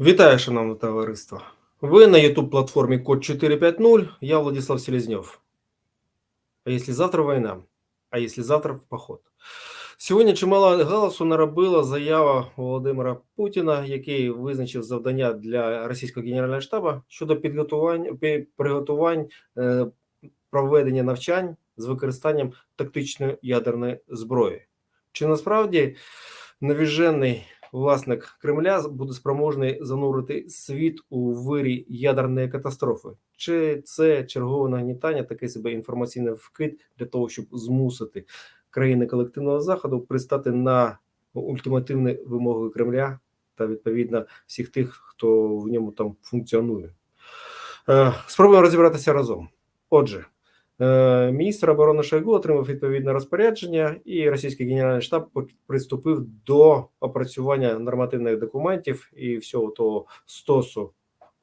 Вітаю, шановне товариство. Ви на YouTube платформі Код 450. Я Владислав Селезнев. А если завтра война? А если завтра поход? Сьогодні чимало галасу наробила заява Володимира Путіна, який визначив завдання для російського генерального штабу щодо підготувань е, проведення навчань з використанням тактичної ядерної зброї. Чи насправді навіжений власник Кремля буде спроможний занурити світ у вирі ядерної катастрофи? Чи це чергове нагнітання, такий себе інформаційний вкид для того, щоб змусити країни колективного заходу пристати на ультимативні вимоги Кремля та відповідно всіх тих, хто в ньому там функціонує? Е, Спробуємо розібратися разом. Отже, міністр оборони Шойгу отримав відповідне розпорядження, і російський генеральний штаб приступив до опрацювання нормативних документів і всього того стосу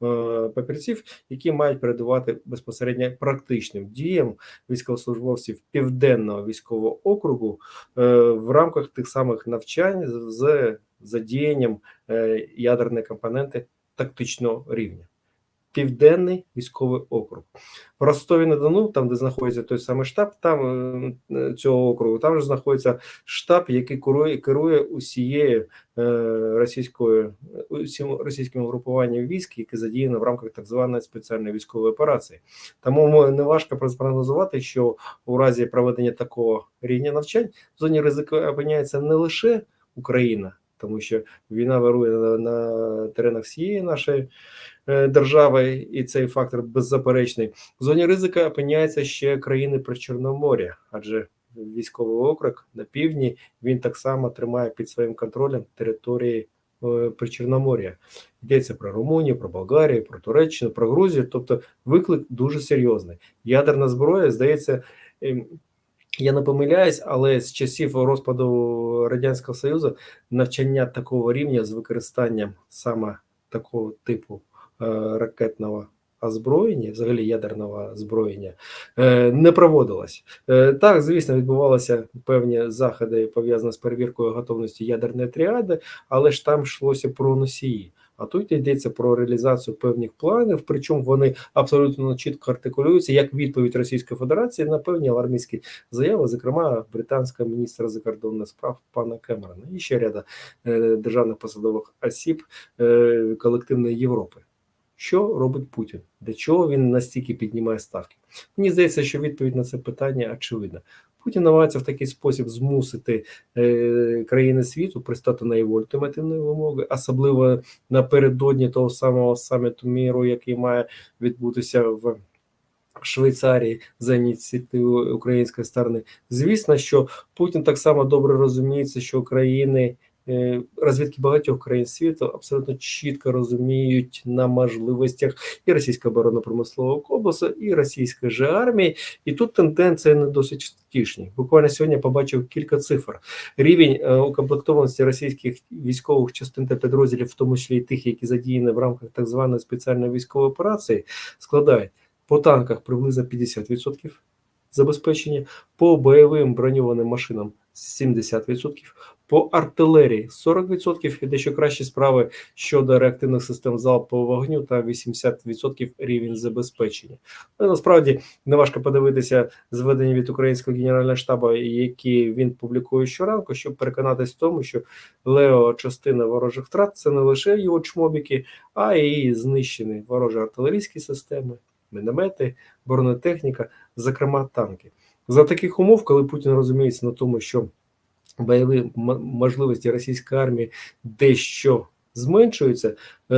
е, папірців, які мають передавати безпосередньо практичним діям військовослужбовців південного військового округу е, в рамках тих самих навчань з- задіянням е, ядерної компоненти тактичного рівня. Південний військовий округ в Ростові на Дону, там де знаходиться той самий штаб, там е, цього округу, там же знаходиться штаб, який керує керує усією е, російською усім російським угрупуванням військ, яке задіяно в рамках так званої спеціальної військової операції. Тому не важко спрогнозувати, що у разі проведення такого рівня навчань в зоні ризику опиняється не лише Україна, тому що війна вирує на, на теренах всієї нашої е, держави, і цей фактор беззаперечний. В зоні ризика опиняються ще країни Причорномор'я, адже військовий округ на півдні він так само тримає під своїм контролем території е, Причорномор'я. Йдеться про Румунію, про Болгарію, про Туреччину, про Грузію. Тобто виклик дуже серйозний. Ядерна зброя, здається, ем, я не помиляюсь, але з часів розпаду Радянського Союзу навчання такого рівня з використанням саме такого типу е, ракетного озброєння, взагалі ядерного озброєння, е, не проводилось. Е, Так, звісно, відбувалися певні заходи пов'язані з перевіркою готовності ядерної тріади, але ж там йшлося про носії. А тут йдеться про реалізацію певних планів, причому вони абсолютно чітко артикулюються як відповідь Російської Федерації на певні алармійські заяви, зокрема британського міністра закордонних справ пана Кемерона і ще ряда е, державних посадових осіб е, колективної Європи. Що робить Путін? Для чого він настільки піднімає ставки? Мені здається, що відповідь на це питання очевидна. Путін намагається в такий спосіб змусити е, країни світу пристати на його ультимативні вимоги, особливо напередодні того самого саміту міру, який має відбутися в Швейцарії за ініціативою української сторони. Звісно, що Путін так само добре розуміється, що країни е, розвідки багатьох країн світу абсолютно чітко розуміють на можливостях і російського оборонно-промислового комплексу, і російської же армії. І тут тенденція не досить втішні. Буквально сьогодні побачив кілька цифр. Рівень е, укомплектованості російських військових частин та підрозділів, в тому числі і тих, які задіяні в рамках так званої спеціальної військової операції, складає по танках приблизно 50% забезпечення, по бойовим броньованим машинам 70%, по артилерії 40% і дещо кращі справи щодо реактивних систем залпового вогню та 80% рівень забезпечення. Але насправді не важко подивитися зведення від українського генерального штабу, які він публікує щоранку, щоб переконатись в тому, що лео частина ворожих втрат це не лише його чмобіки, а й знищені ворожі артилерійські системи, міномети, бронетехніка, зокрема танки. За таких умов, коли Путін розуміється на тому, що бойові можливості російської армії дещо зменшуються, е,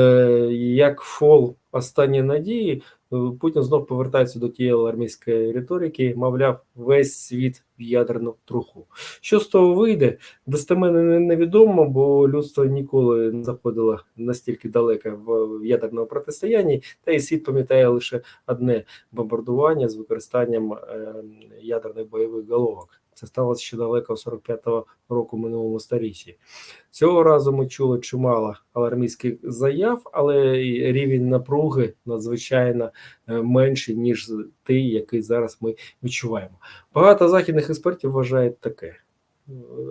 як фол останньої надії, е, Путін знов повертається до тієї армійської риторики, мовляв, весь світ в ядерну труху. Що з того вийде, достеменно невідомо, бо людство ніколи не заходило настільки далеко в ядерному протистоянні, та і світ пам'ятає лише одне бомбардування з використанням е, ядерних бойових головок. Це сталося ще далеко 45-го року минулому сторіччі. Цього разу ми чули чимало алармійських заяв, але рівень напруги надзвичайно е, менший, ніж той, який зараз ми відчуваємо. Багато західних експертів вважають таке.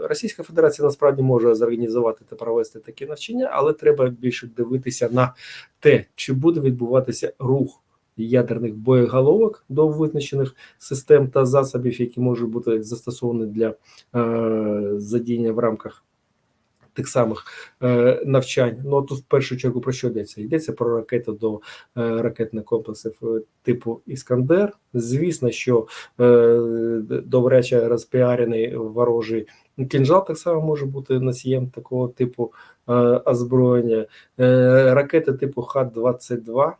Російська Федерація насправді може зорганізувати та провести такі навчання, але треба більше дивитися на те, чи буде відбуватися рух ядерних боєголовок до визначених систем та засобів, які можуть бути застосовані для е, задіяння в рамках тих самих е, навчань. Ну тут в першу чергу про що йдеться? Йдеться про ракети до е, ракетних комплексів типу Іскандер. Звісно, що добряче розпіарений ворожий кінжал так само може бути носієм такого типу озброєння. Ракети типу Х-22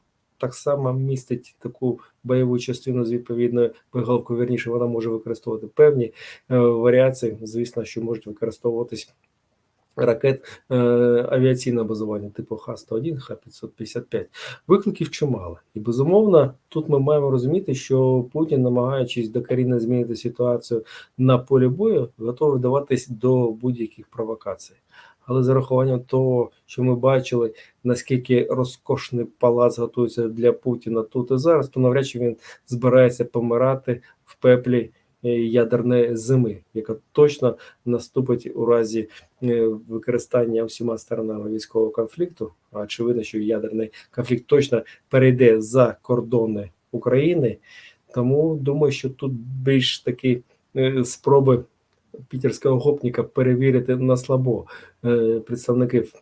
так само містить таку бойову частину з відповідною боєголовкою, Вірніше вона може використовувати певні е, варіації. Звісно, що можуть використовуватись ракет е, авіаційного базування типу Х-101, Х-555. Викликів чимало. І безумовно, тут ми маємо розуміти, що Путін, намагаючись докорінно змінити ситуацію на полі бою, готовий вдаватись до будь-яких провокацій. Але з урахуванням того, що ми бачили, наскільки розкошний палац готується для Путіна тут і зараз, то навряд чи він збирається помирати в пеплі е, ядерної зими, яка точно наступить у разі е, використання всіма сторонами військового конфлікту. Очевидно, що ядерний конфлікт точно перейде за кордони України. Тому думаю, що тут більш такі е, спроби пітерського гопніка перевірити на слабо е, представників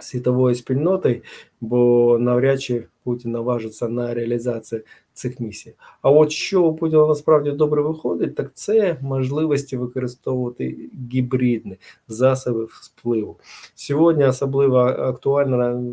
світової спільноти, бо навряд чи Путін наважиться на реалізацію цих місій. А от що у Путіна насправді добре виходить, так це можливості використовувати гібридні засоби впливу. Сьогодні особливо актуально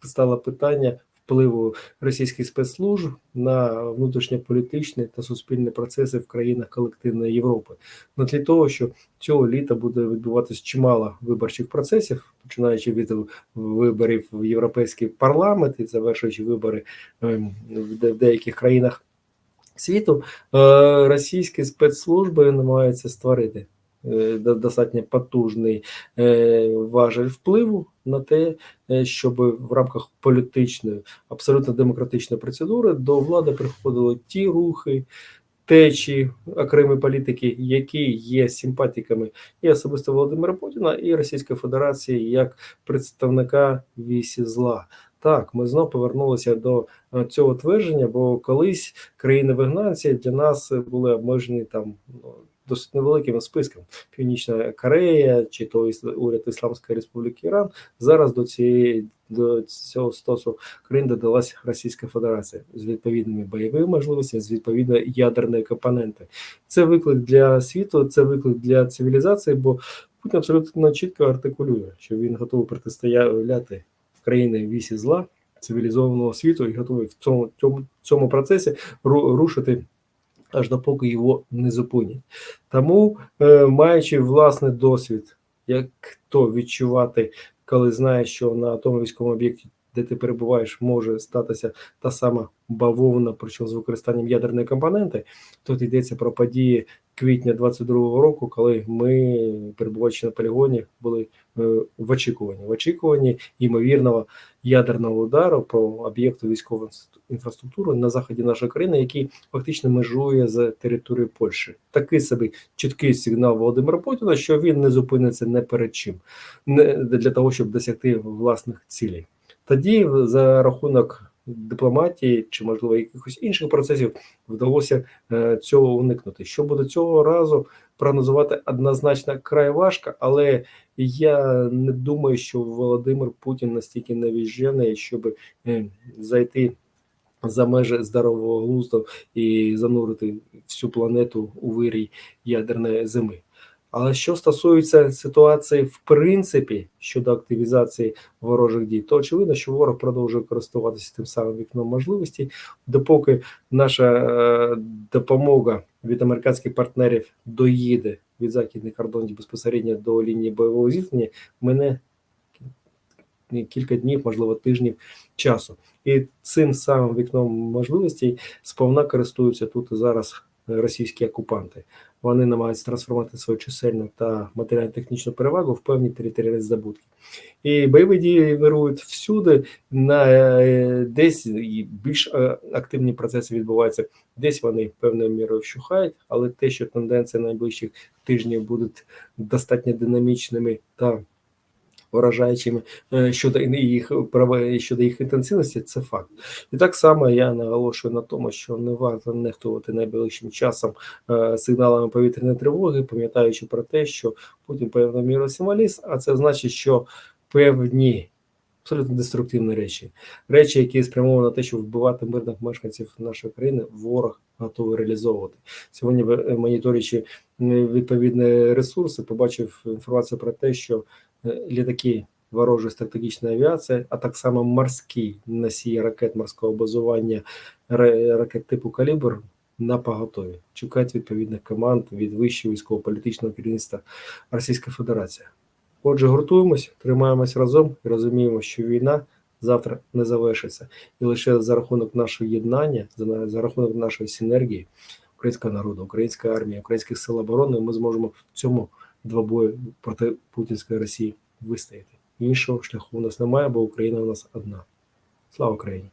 стало питання впливу російських спецслужб на внутрішньополітичні та суспільні процеси в країнах колективної Європи. На тлі того, що цього літа буде відбуватися чимало виборчих процесів, починаючи від виборів в європейський парламент і завершуючи вибори ем, в деяких країнах світу, е, російські спецслужби намагаються створити. Е, достатньо потужний е, важель впливу на те, е, щоб в рамках політичної, абсолютно демократичної процедури до влади приходили ті рухи, течі окремі політики, які є симпатиками і особисто Володимира Путіна і Російської Федерації як представника вісі зла. Так, ми знову повернулися до цього твердження, бо колись країни вигнанці для нас були обмежені там ну, досить невеликим списком. Північна Корея чи то уряд Ісламської Республіки Іран зараз до цієї до цього стосу країн додалася Російська Федерація з відповідними бойовими можливостями, з відповідної ядерної компоненти. Це виклик для світу, це виклик для цивілізації, бо Путін абсолютно чітко артикулює, що він готовий протистояти країни вісі зла цивілізованого світу і готовий в цьому цьому, цьому процесі рушити аж допоки його не зупинять. Тому, е, маючи власний досвід, як то відчувати, коли знаєш, що на тому військовому об'єкті, де ти перебуваєш, може статися та сама бавовна, причому з використанням ядерної компоненти, тут йдеться про події квітня 22-го року, коли ми, перебуваючи на полігоні, були е, в очікуванні в очікуванні ймовірного ядерного удару по об'єкту військової інфраструктури на заході нашої країни, який фактично межує з територією Польщі. Такий собі чіткий сигнал Володимира Путіна, що він не зупиниться не перед чим, не для того, щоб досягти власних цілей. Тоді за рахунок дипломатії чи, можливо, якихось інших процесів вдалося е, цього уникнути. Що буде цього разу прогнозувати однозначно край важко, але я не думаю, що Володимир Путін настільки навіжений, щоб е, зайти. За межі здорового глузду і занурити всю планету у вирій ядерної зими. Але що стосується ситуації в принципі щодо активізації ворожих дій, то очевидно, що ворог продовжує користуватися тим самим вікном можливостей, допоки наша е, допомога від американських партнерів доїде від західних кордонів безпосередньо до лінії бойового зіткнення, мене кілька днів, можливо, тижнів часу, і цим самим вікном можливостей сповна користуються тут і зараз російські окупанти. Вони намагаються трансформувати свою чисельну та матеріально-технічну перевагу в певні територіальні здобутки. І бойові дії вирують всюди, на е, десь більш е, активні процеси відбуваються, десь вони певною мірою вщухають, але те, що тенденції найближчих тижнів будуть достатньо динамічними та вражаючими е, щодо їх права щодо їх інтенсивності, це факт. І так само я наголошую на тому, що не варто нехтувати найближчим часом е, сигналами повітряної тривоги, пам'ятаючи про те, що Путін певною мірою символіст, а це значить, що певні абсолютно деструктивні речі, речі, які спрямовані на те, щоб вбивати мирних мешканців нашої країни, ворог готовий реалізовувати. Сьогодні, е, моніторячи е, відповідні ресурси, побачив інформацію про те, що літаки ворожої стратегічної авіації, а так само морські носії ракет морського базування ракет типу калібр на поготові. Чекають відповідних команд від вищого військово-політичного керівництва Російської Федерації. Отже, гуртуємось, тримаємось разом і розуміємо, що війна завтра не завершиться, і лише за рахунок нашого єднання, за, за рахунок нашої синергії українського народу, української армії, українських сил оборони, ми зможемо в цьому двобою проти путінської Росії вистояти. Іншого шляху у нас немає, бо Україна у нас одна. Слава Україні!